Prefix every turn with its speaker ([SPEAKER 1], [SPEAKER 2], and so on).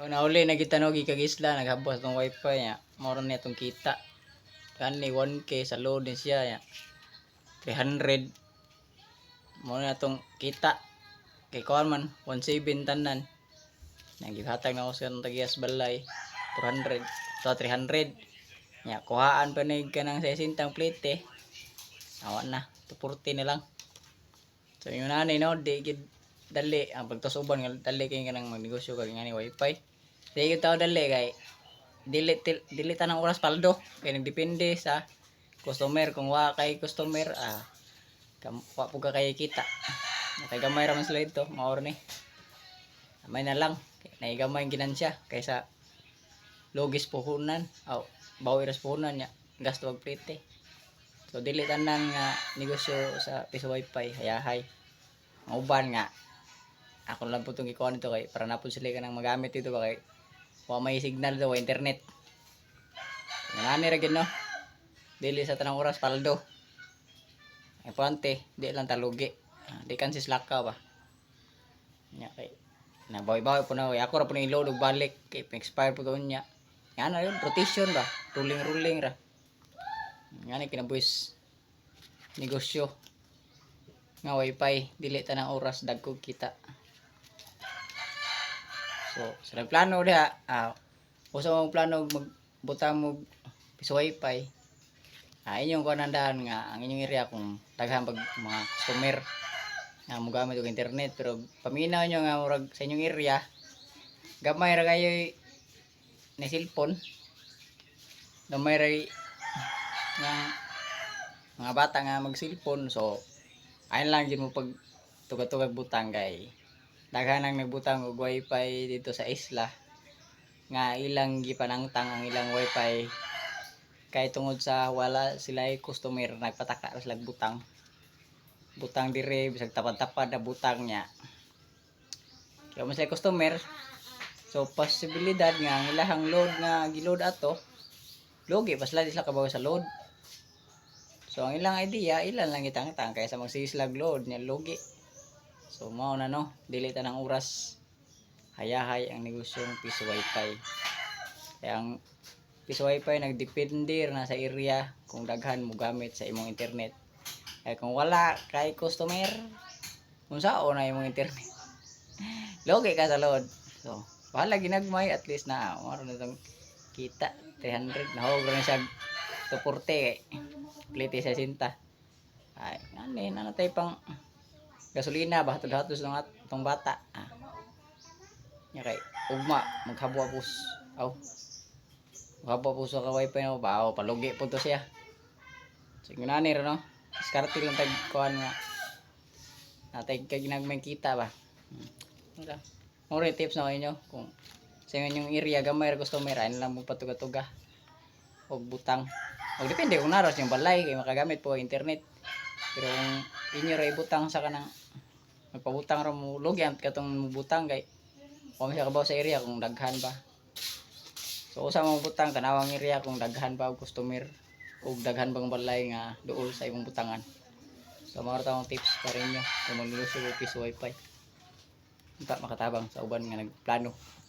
[SPEAKER 1] So, nauli na kita no kag isla naghabos tong wifi nya. Moro na itong kita. Kani 1k sa load din siya ya. 300 mo na itong kita. Kay kuan man 17 tanan. Naghatag na ako sa tagias balay 400 so 300. Ya kuhaan pa ni kanang 60 plate eh. Awa na, 240 na lang. So yung nanay no, di gid dali ang pagtusuban nga dali kay kanang magnegosyo kag ngani wifi. Di gid tao dali kay dili dili tanang oras paldo kay nagdepende sa customer kung wa kay customer ah kam wa po ka kay kita. Kay gamay ra man sila ito, maor ni. May na lang, kay gamay ang ginansya kaysa logis puhunan, aw bawiras puhunan niya, gasto wag plite. So dili tanan nga negosyo sa piso wifi hayahay. Uban nga ako lang po itong ikuha nito kay para napon sila ka nang magamit ito ba kay wa may signal daw internet. Nani ra gid no. Dili sa tanang oras paldo. Importante, di lang talugi. Ah, Di kan sislaka ba. Nya kay nabawi-bawi po na kay ako ra po na load og balik kay expire po doon niya. Yan na yun, rotation ba? Ruling-ruling ra. Yan ay kinabuhis negosyo. Nga wifi, dili tanang oras dagkog kita. So, sa nagplano diha, ah, usa mong plano magbutang mo piso wifi. Ah, inyong kanandaan nga ang inyong area kung daghan pag mga customer nga mo gamit og internet pero paminaw nyo nga murag sa inyong area gamay ra kayo ni cellphone gamay ra nga mga bata nga mag cellphone so ayun lang din mo pag tugatugag butang kay daghan ang nagbutang og wifi dito sa isla. Nga ilang gipanangtang ang ilang wifi. Kay tungod sa wala sila customer nagpataka sila butang. Butang dire bisag tapad-tapad na butang niya. Kaya mo sila customer. So posibilidad nga ang ilahang load nga giload ato logi pas sila di sila kabaw sa load. So ang ilang idea ilan lang itang-tang kaysa magsislag load niya logi so mao na no? Dili ta ng oras. Hayahay ang negosyong piso wifi. Kaya ang piso wifi nagdepende na sa area kung daghan mo gamit sa imong internet. Kaya kung wala kay customer kung sao na imong internet? Logi ka sa load. So bahala ginagmay at least na maro na itong kita 300 na hog na siya 240 kay plite sa sinta ay nani na tay pang gasolina ba hatod hatos ng at- tong bata. Ah. nya kay ugma maghabwa pus aw. Maghabwa pus sa wifi na ba? Aw palugi po to siya. So nani ra no diskarte lang tag kuan nga. Natay kay ginagmay kita ba? Hmm. okay. mo rin tips na kayo kung sa inyong area gamay ra customer ay lang mo patuga-tuga. Og butang. Og depende kung naras yung balay kay makagamit po internet. Pero kung inyo ra ibutang sa kanang magpabutang ra mo logyan katong butang kay kung siya kabaw sa area kung daghan ba. So usa mo butang tanawang area kung daghan ba og customer ug daghan bang balay nga duol sa imong butangan. So mga tawong tips pa rin nyo kung maglulusog og piso wifi. Unta makatabang sa uban nga nagplano